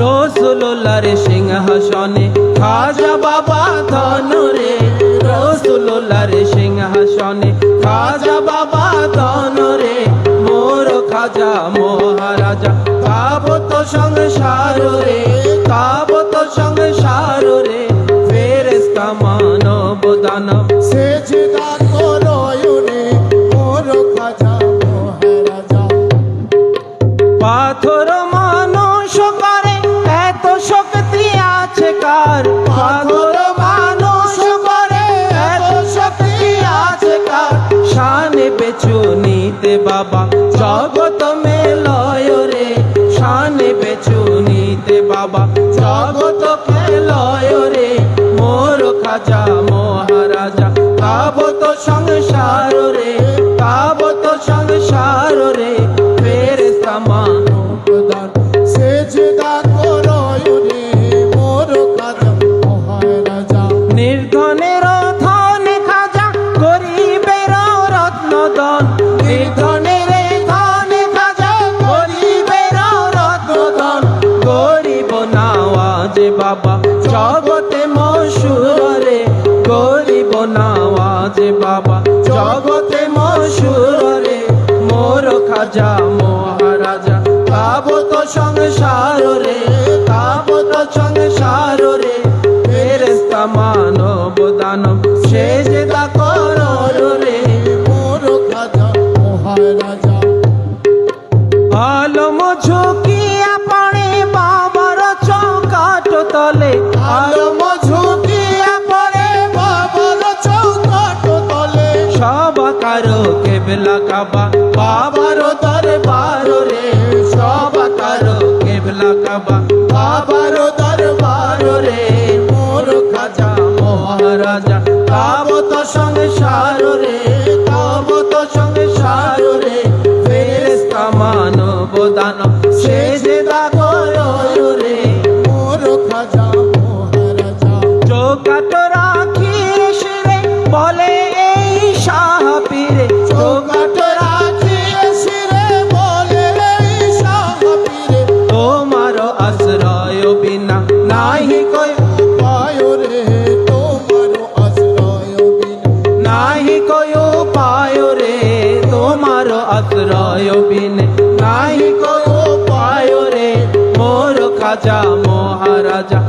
রসুল্লার সিংহাসনে খাজা বাবা ধন রে। রসুল্লার সিংহাসনে খাজা বাবা ধন রে। মোর খাজা মহারাজা তাবত সংসার রে। তাবত পাথর মানুষ করে, এত শক্তি আছে কার? পাথর মানুষ করে, এত শক্তি আছে কার? শানে বেচু নিতে বাবা জগত মেলয় রে। শানে বেচু নিতে বাবা জগত খেলয় রে। মোর খাজা রত্নদন নির্ধনের ধন খাজা গরিবের রত্নদন গরিব নাওয়াজ বাবা, জগতে মশুর গরিব নাওয়াজ বাবা, জগতে মশুর মোর খাজা, মহারাজা তাবত সংসার রে তাবত সংসার রে। ফেরেস্তা মানব কেবলা কাবা। বাবার দরবার রে সবাকার কেবলা কাবা। বাবার দরবার রে, মোর খাজা মহারাজা। তাবত সংসার রে তাবত সংসার রে ফেরেস্তা মানব দানব সেজদা করো রে নাহি কই পায় রে তোমার আশ্রয় বিনা নাহি কই পায় রে তোমার আশ্রয় বিনে নাহি কই পায় রে মোর খাজা মহারাজা।